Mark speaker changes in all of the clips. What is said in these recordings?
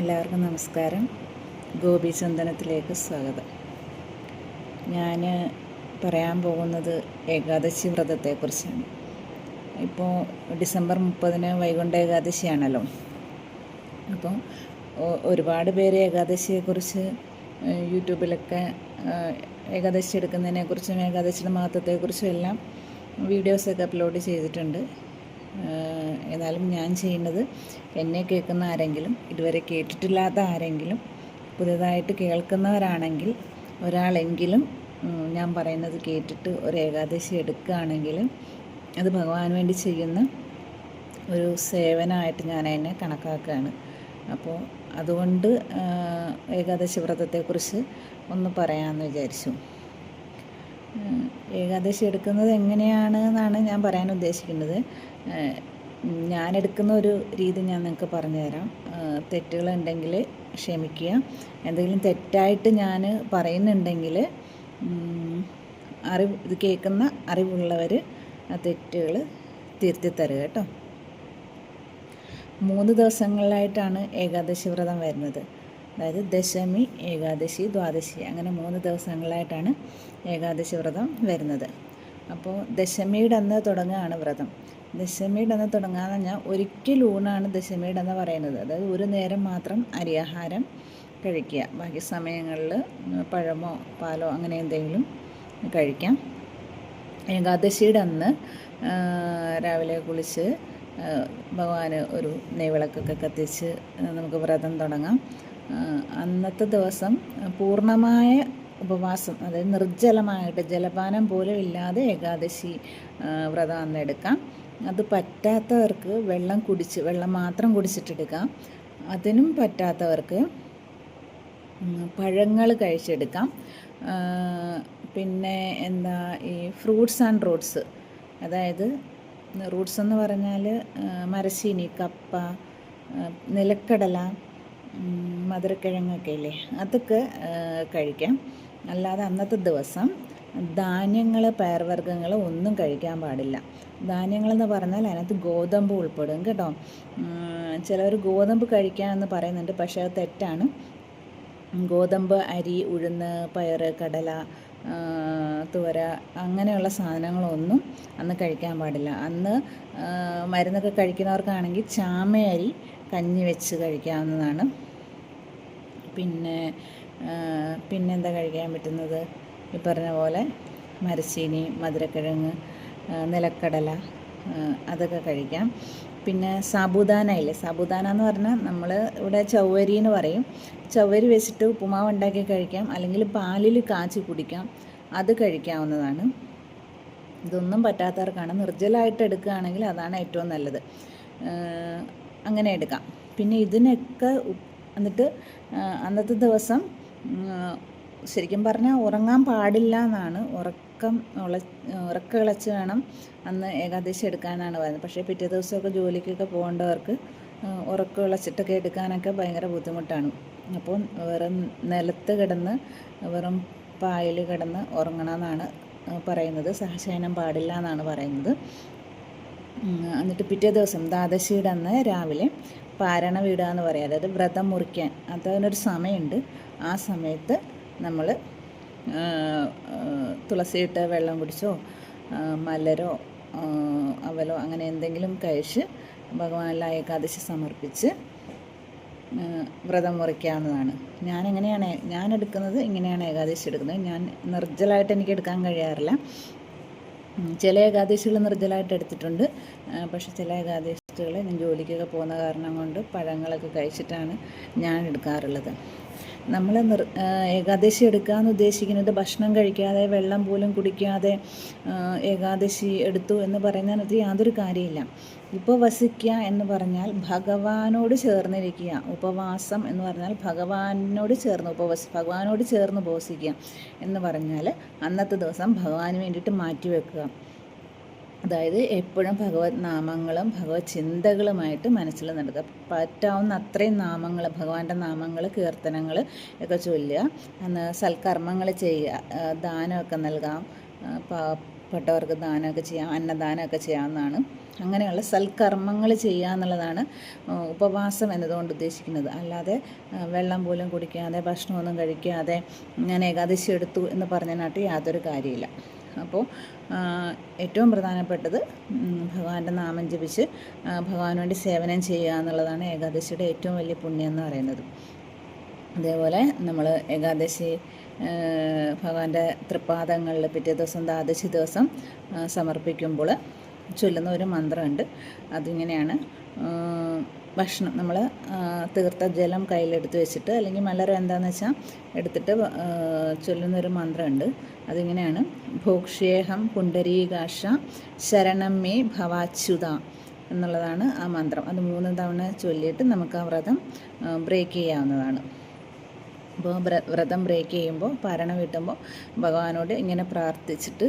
Speaker 1: എല്ലാവർക്കും നമസ്കാരം. ഗോപി ചന്ദനത്തിലേക്ക് സ്വാഗതം. ഞാൻ പറയാൻ പോകുന്നത് ഏകാദശി വ്രതത്തെക്കുറിച്ചാണ്. ഇപ്പോൾ ഡിസംബർ മുപ്പതിന് വൈകുണ്ഠ ഏകാദശിയാണല്ലോ. അപ്പോൾ ഒരുപാട് പേര് ഏകാദശിയെക്കുറിച്ച് യൂട്യൂബിലൊക്കെ ഏകാദശി എടുക്കുന്നതിനെക്കുറിച്ചും ഏകാദശിയുടെ മഹത്വത്തെക്കുറിച്ചും എല്ലാം വീഡിയോസൊക്കെ അപ്ലോഡ് ചെയ്തിട്ടുണ്ട്. എന്നാലും ഞാൻ ചെയ്യുന്നത് എന്നെ കേൾക്കുന്ന ആരെങ്കിലും ഇതുവരെ കേട്ടിട്ടില്ലാത്ത ആരെങ്കിലും പുതിയതായിട്ട് കേൾക്കുന്നവരാണെങ്കിൽ ഒരാളെങ്കിലും ഞാൻ പറയുന്നത് കേട്ടിട്ട് ഒരു ഏകാദശി എടുക്കുകയാണെങ്കിൽ അത് ഭഗവാൻ വേണ്ടി ചെയ്യുന്ന ഒരു സേവനമായിട്ട് ഞാൻ അതിനെ കണക്കാക്കുകയാണ്. അപ്പോൾ അതുകൊണ്ട് ഏകാദശി വ്രതത്തെക്കുറിച്ച് ഒന്ന് പറയാമെന്ന് വിചാരിച്ചു. ഏകാദശി എടുക്കുന്നത് എങ്ങനെയാണ് എന്നാണ് ഞാൻ പറയാൻ ഉദ്ദേശിക്കുന്നത്. ഞാൻ എടുക്കുന്ന ഒരു രീതി ഞാൻ നിങ്ങൾക്ക് പറഞ്ഞുതരാം. തരാം തെറ്റുകളുണ്ടെങ്കിൽ ക്ഷമിക്കുക. എന്തെങ്കിലും തെറ്റായിട്ട് ഞാൻ പറയുന്നുണ്ടെങ്കിൽ അറിവ് ഇത് കേൾക്കുന്ന അറിവുള്ളവർ ആ തെറ്റുകൾ തിരുത്തി തരുക കേട്ടോ. മൂന്ന് ദിവസങ്ങളിലായിട്ടാണ് ഏകാദശി വ്രതം വരുന്നത്. അതായത് ദശമി ഏകാദശി ദ്വാദശി അങ്ങനെ മൂന്ന് ദിവസങ്ങളായിട്ടാണ് ഏകാദശി വ്രതം വരുന്നത്. അപ്പോൾ ദശമിയുടെ അന്ന് തുടങ്ങുകയാണ് വ്രതം. ദശമിയുടെ അന്ന് തുടങ്ങാന്ന് പറഞ്ഞാൽ ഒരിക്കൽ ഊണാണ് ദശമിയുടെ അന്ന് പറയുന്നത്. അതായത് ഒരു നേരം മാത്രം അരിയാഹാരം കഴിക്കുക. ബാക്കി സമയങ്ങളിൽ പഴമോ പാലോ അങ്ങനെ എന്തെങ്കിലും കഴിക്കാം. ഏകാദശിയുടെ അന്ന് രാവിലെ കുളിച്ച് ഭഗവാന് ഒരു നെയ്വിളക്കൊക്കെ കത്തിച്ച് നമുക്ക് വ്രതം തുടങ്ങാം. അന്നത്തെ ദിവസം പൂർണമായ ഉപവാസം അതായത് നിർജലമായിട്ട് ജലപാനം പോലും ഇല്ലാതെ ഏകാദശി വ്രതം അന്ന് എടുക്കാം. അത് പറ്റാത്തവർക്ക് വെള്ളം കുടിച്ച് വെള്ളം മാത്രം കുടിച്ചിട്ടെടുക്കാം. അതിനും പറ്റാത്തവർക്ക് പഴങ്ങൾ കഴിച്ചെടുക്കാം. പിന്നെ എന്താ ഈ ഫ്രൂട്ട്സ് ആൻഡ് റൂട്ട്സ് അതായത് റൂട്ട്സ് എന്ന് പറഞ്ഞാൽ മരശീനി കപ്പ നിലക്കടല മധുരക്കിഴങ്ങൊക്കെ ഇല്ലേ അതൊക്കെ കഴിക്കാം. അല്ലാതെ അന്നത്തെ ദിവസം ധാന്യങ്ങൾ പയർവർഗങ്ങൾ ഒന്നും കഴിക്കാൻ പാടില്ല. ധാന്യങ്ങളെന്ന് പറഞ്ഞാൽ അതിനകത്ത് ഗോതമ്പ് ഉൾപ്പെടും കേട്ടോ. ചിലവർ ഗോതമ്പ് കഴിക്കാമെന്ന് പറയുന്നുണ്ട് പക്ഷേ അത് തെറ്റാണ്. ഗോതമ്പ് അരി ഉഴുന്ന് പയർ കടല തുവര അങ്ങനെയുള്ള സാധനങ്ങളൊന്നും അന്ന് കഴിക്കാൻ പാടില്ല. അന്ന് മരുന്നൊക്കെ കഴിക്കുന്നവർക്കാണെങ്കിൽ ചാമയരി കഞ്ഞി വെച്ച് കഴിക്കാവുന്നതാണ്. പിന്നെ പിന്നെ പിന്നെന്താ കഴിക്കാൻ പറ്റുന്നത്? ഈ പറഞ്ഞ പോലെ മരച്ചീനി മധുരക്കിഴങ്ങ് നിലക്കടല അതൊക്കെ കഴിക്കാം. പിന്നെ സാബുദാന ഇല്ലേ? സാബുദാന എന്ന് പറഞ്ഞാൽ നമ്മൾ ഇവിടെ ചവ്വരി എന്ന് പറയും. ചവ്വരി വെച്ചിട്ട് ഉപ്പുമാവ് ഉണ്ടാക്കി കഴിക്കാം. അല്ലെങ്കിൽ പാലിൽ കാച്ചി കുടിക്കാം. അത് കഴിക്കാവുന്നതാണ്. ഇതൊന്നും പറ്റാത്തവർക്കാണ്. നിർജലമായിട്ട് എടുക്കുകയാണെങ്കിൽ അതാണ് ഏറ്റവും നല്ലത്. അങ്ങനെ എടുക്കാം. പിന്നെ ഇതിനൊക്കെ എന്നിട്ട് അന്നത്തെ ദിവസം ശരിക്കും പറഞ്ഞാൽ ഉറങ്ങാൻ പാടില്ല എന്നാണ്. ഉറക്കം ഉള ഉറക്കളിച്ച് വേണം അന്ന് ഏകാദശി എടുക്കാനാണ് പറയുന്നത്. പക്ഷേ പിറ്റേ ദിവസമൊക്കെ ജോലിക്കൊക്കെ പോകേണ്ടവർക്ക് ഏഹ് ഉറക്കം ഇളച്ചിട്ടൊക്കെ എടുക്കാനൊക്കെ ഭയങ്കര ബുദ്ധിമുട്ടാണ്. അപ്പോൾ വെറും നിലത്ത് കിടന്ന് വെറും പായൽ കിടന്ന് ഉറങ്ങണമെന്നാണ് പറയുന്നത്. സഹശയനം പാടില്ല എന്നാണ് പറയുന്നത്. എന്നിട്ട് പിറ്റേ ദിവസം ദ്വാദശിയുടെ അന്ന് രാവിലെ പാരണ വീടുക എന്ന് പറയും. അതായത് വ്രതം മുറിക്കാൻ. അതിനൊരു സമയമുണ്ട്. ആ സമയത്ത് നമ്മൾ തുളസിയിട്ട് വെള്ളം കുടിച്ചോ മലരോ അവലോ അങ്ങനെ എന്തെങ്കിലും കഴിച്ച് ഭഗവാനിലെ ഏകാദശി സമർപ്പിച്ച് വ്രതം മുറിക്കാവുന്നതാണ്. ഞാൻ എങ്ങനെയാണ് ഞാൻ എടുക്കുന്നത് ഇങ്ങനെയാണ് ഏകാദശി എടുക്കുന്നത്. ഞാൻ നിർജലായിട്ട് എനിക്ക് എടുക്കാൻ കഴിയാറില്ല. ചില ഏകാദശികൾ നിർജലമായിട്ട് എടുത്തിട്ടുണ്ട്. പക്ഷേ ചില ഏകാദശികൾ ഞാൻ ജോലിക്കൊക്കെ പോകുന്ന കാരണം കൊണ്ട് പഴങ്ങളൊക്കെ കഴിച്ചിട്ടാണ് ഞാൻ എടുക്കാറുള്ളത്. നമ്മൾ നിർ ഏകാദശി എടുക്കാമെന്ന് ഉദ്ദേശിക്കുന്നത് ഭക്ഷണം കഴിക്കാതെ വെള്ളം പോലും കുടിക്കാതെ ഏകാദശി എടുത്തു എന്ന് പറയുന്നതിനകത്ത് യാതൊരു കാര്യമില്ല ഉപവസിക്കുക എന്ന് പറഞ്ഞാൽ ഭഗവാനോട് ചേർന്നിരിക്കുക. ഉപവാസം എന്ന് പറഞ്ഞാൽ ഭഗവാനോട് ചേർന്ന് ഉപവസി ഭഗവാനോട് ചേർന്ന് ഉപവസിക്കുക എന്ന് പറഞ്ഞാൽ അന്നത്തെ ദിവസം ഭഗവാന് വേണ്ടിയിട്ട് മാറ്റിവെക്കുക അതായത് എപ്പോഴും ഭഗവത് നാമങ്ങളും ഭഗവത് ചിന്തകളുമായിട്ട് മനസ്സിൽ നടത്തുക പറ്റാവുന്ന അത്രയും നാമങ്ങൾ ഭഗവാന്റെ നാമങ്ങൾ കീർത്തനങ്ങൾ ഒക്കെ ചൊല്ലുക. സൽക്കർമ്മങ്ങൾ ചെയ്യുക ദാനമൊക്കെ നൽകാം ആ, പാ- പാവപ്പെട്ടവർക്ക് ദാനമൊക്കെ ചെയ്യാം അന്നദാനമൊക്കെ ചെയ്യാവുന്നതാണ്. അങ്ങനെയുള്ള സൽക്കർമ്മങ്ങൾ ചെയ്യുക എന്നുള്ളതാണ് ഉപവാസം എന്നതുകൊണ്ട് ഉദ്ദേശിക്കുന്നത്. അല്ലാതെ വെള്ളം പോലും കുടിക്കാതെ ഭക്ഷണമൊന്നും കഴിക്കാതെ ഇങ്ങനെ ഏകാദശി എടുത്തു എന്ന് പറഞ്ഞതിനായിട്ട് യാതൊരു കാര്യമില്ല. അപ്പോൾ ഏറ്റവും പ്രധാനപ്പെട്ടത് ഭഗവാന്റെ നാമം ജപിച്ച് ഭഗവാന് വേണ്ടി സേവനം ചെയ്യുക എന്നുള്ളതാണ് ഏകാദശിയുടെ ഏറ്റവും വലിയ പുണ്യം എന്ന് പറയുന്നത്. അതേപോലെ നമ്മൾ ഏകാദശി ഭഗവാന്റെ തൃപ്പാദങ്ങളിൽ പിറ്റേ ദിവസം ദ്വാദശി ദിവസം സമർപ്പിക്കുമ്പോൾ ചൊല്ലുന്ന ഒരു മന്ത്രമുണ്ട്. അതിങ്ങനെയാണ് ഭക്ഷണം നമ്മൾ തീർത്ത ജലം കയ്യിലെടുത്ത് വെച്ചിട്ട് അല്ലെങ്കിൽ മലരം എന്താണെന്ന് വെച്ചാൽ എടുത്തിട്ട് ചൊല്ലുന്നൊരു മന്ത്രമുണ്ട്. അതിങ്ങനെയാണ് ഭോക്ഷ്യേഹം പുണ്ടരീകാശ ശരണം മേ ഭവാച്യുത എന്നുള്ളതാണ് ആ മന്ത്രം. അത് മൂന്ന് തവണ ചൊല്ലിയിട്ട് നമുക്ക് ആ വ്രതം ബ്രേക്ക് ചെയ്യാവുന്നതാണ്. അപ്പോൾ വ്ര- വ്രതം ബ്രേക്ക് ചെയ്യുമ്പോൾ ഭരണം വീട്ടുമ്പോൾ ഭഗവാനോട് ഇങ്ങനെ പ്രാർത്ഥിച്ചിട്ട്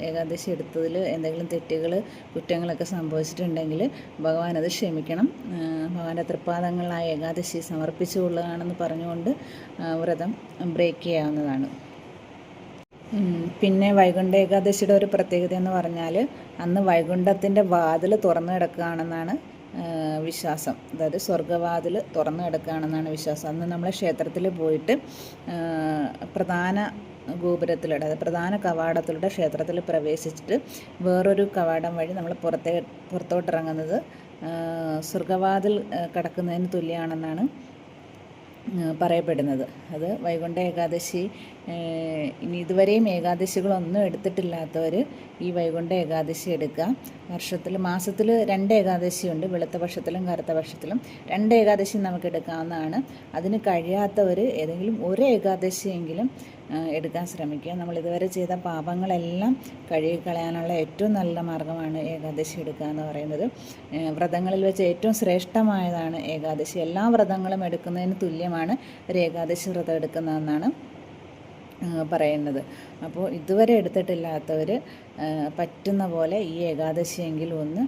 Speaker 1: ഏകാദശി എടുത്തതിൽ എന്തെങ്കിലും തെറ്റുകൾ കുറ്റങ്ങളൊക്കെ സംഭവിച്ചിട്ടുണ്ടെങ്കിൽ ഭഗവാൻ അത് ക്ഷമിക്കണം ഭഗവാന്റെ തൃപ്പാദങ്ങൾ ആ ഏകാദശി സമർപ്പിച്ചുകൊള്ളുകയാണെന്ന് പറഞ്ഞുകൊണ്ട് വ്രതം ബ്രേക്ക് ചെയ്യാവുന്നതാണ്. പിന്നെ വൈകുണ്ഠ ഏകാദശിയുടെ ഒരു പ്രത്യേകത എന്ന് പറഞ്ഞാൽ അന്ന് വൈകുണ്ഠത്തിന്റെ വാതിൽ തുറന്നു കിടക്കുകയാണെന്നാണ് വിശ്വാസം. അതായത് സ്വർഗവാതിൽ തുറന്നു കിടക്കുകയാണെന്നാണ് വിശ്വാസം. അന്ന് നമ്മൾ ക്ഷേത്രത്തിൽ പോയിട്ട് പ്രധാന ഗോപുരത്തിലൂടെ അതായത് പ്രധാന കവാടത്തിലൂടെ ക്ഷേത്രത്തിൽ പ്രവേശിച്ചിട്ട് വേറൊരു കവാടം വഴി നമ്മൾ പുറത്തേ പുറത്തോട്ടിറങ്ങുന്നത് സ്വർഗവാതിൽ കിടക്കുന്നതിന് തുല്യമാണെന്നാണ് പറയപ്പെടുന്നത്. അത് വൈകുണ്ഠ ഏകാദശി ഇനി ഇതുവരെയും ഏകാദശികളൊന്നും എടുത്തിട്ടില്ലാത്തവർ ഈ വൈകുണ്ഠ ഏകാദശി എടുക്കുക വർഷത്തിൽ മാസത്തിൽ രണ്ട് ഏകാദശിയുണ്ട്. വെളുത്ത പക്ഷത്തിലും കറുത്ത പക്ഷത്തിലും രണ്ട് ഏകാദശി നമുക്ക് എടുക്കാവുന്നതാണ്. അതിന് കഴിയാത്തവർ ഏതെങ്കിലും ഒരു ഏകാദശിയെങ്കിലും എടുക്കാൻ ശ്രമിക്കുക. നമ്മൾ ഇതുവരെ ചെയ്ത പാപങ്ങളെല്ലാം കഴുകിക്കളയാനുള്ള ഏറ്റവും നല്ല മാർഗമാണ് ഏകാദശി എടുക്കുക എന്ന് പറയുന്നത്. വ്രതങ്ങളിൽ വെച്ച് ഏറ്റവും ശ്രേഷ്ഠമായതാണ് ഏകാദശി. എല്ലാ വ്രതങ്ങളും എടുക്കുന്നതിന് തുല്യമാണ് ഒരു ഏകാദശി വ്രതം എടുക്കുന്നതെന്നാണ് പറയുന്നത്. അപ്പോൾ ഇതുവരെ എടുത്തിട്ടില്ലാത്തവർ പറ്റുന്ന പോലെ ഈ ഏകാദശിയെങ്കിലും ഒന്ന്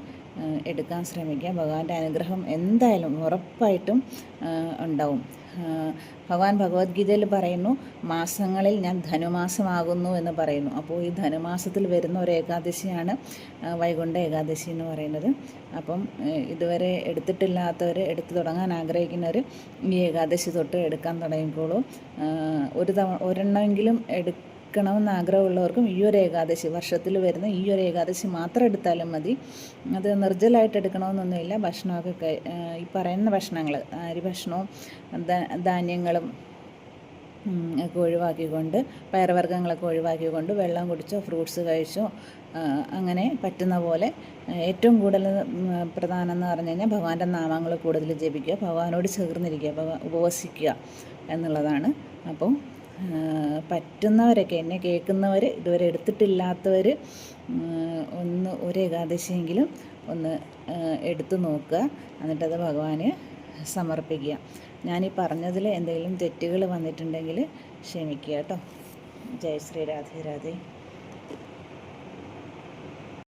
Speaker 1: എടുക്കാൻ ശ്രമിക്കുക. ഭഗവാന്റെ അനുഗ്രഹം എന്തായാലും ഉറപ്പായിട്ടും ഉണ്ടാവും. ഭഗവാൻ ഭഗവത്ഗീതയിൽ പറയുന്നു മാസങ്ങളിൽ ഞാൻ ധനുമാസമാകുന്നു എന്ന് പറയുന്നു. അപ്പോൾ ഈ ധനുമാസത്തിൽ വരുന്ന ഒരു ഏകാദശിയാണ് വൈകുണ്ഠ ഏകാദശി എന്ന് പറയുന്നത്. അപ്പം ഇതുവരെ എടുത്തിട്ടില്ലാത്തവർ എടുത്തു തുടങ്ങാൻ ആഗ്രഹിക്കുന്നവർ ഈ ഏകാദശി തൊട്ട് എടുക്കാൻ തുടങ്ങിക്കോളൂ. ഒരു തവണ ഒരെണ്ണമെങ്കിലും എടുക്കണമെന്ന് ആഗ്രഹമുള്ളവർക്കും ഈ ഒരു ഏകാദശി വർഷത്തിൽ വരുന്ന ഈ ഒരു ഏകാദശി മാത്രം എടുത്താലും മതി. അത് നിർജലമായിട്ട് എടുക്കണമെന്നൊന്നുമില്ല. ഭക്ഷണമൊക്കെ ഈ പറയുന്ന ഭക്ഷണങ്ങൾ അരി ഭക്ഷണവും ധാന്യങ്ങളും ഒക്കെ ഒഴിവാക്കിക്കൊണ്ട് പയർവർഗങ്ങളൊക്കെ ഒഴിവാക്കിക്കൊണ്ട് വെള്ളം കുടിച്ചോ ഫ്രൂട്ട്സ് കഴിച്ചോ അങ്ങനെ പറ്റുന്ന പോലെ ഏറ്റവും കൂടുതൽ പ്രധാനം എന്ന് പറഞ്ഞു കഴിഞ്ഞാൽ ഭഗവാന്റെ നാമങ്ങൾ കൂടുതൽ ജപിക്കുക ഭഗവാനോട് ചേർന്നിരിക്കുക ഭഗവാൻ ഉപവസിക്കുക എന്നുള്ളതാണ്. അപ്പോൾ പറ്റുന്നവരൊക്കെ എന്നെ കേൾക്കുന്നവർ ഇതുവരെ എടുത്തിട്ടില്ലാത്തവർ ഒന്ന് ഒരു ഏകാദശിയെങ്കിലും ഒന്ന് എടുത്തു നോക്കുക. എന്നിട്ടത് ഭഗവാന് സമർപ്പിക്കുക. ഞാനീ പറഞ്ഞതിൽ എന്തെങ്കിലും തെറ്റുകൾ വന്നിട്ടുണ്ടെങ്കിൽ ക്ഷമിക്കുക കേട്ടോ. ജയ് ശ്രീ രാധേ രാധേ.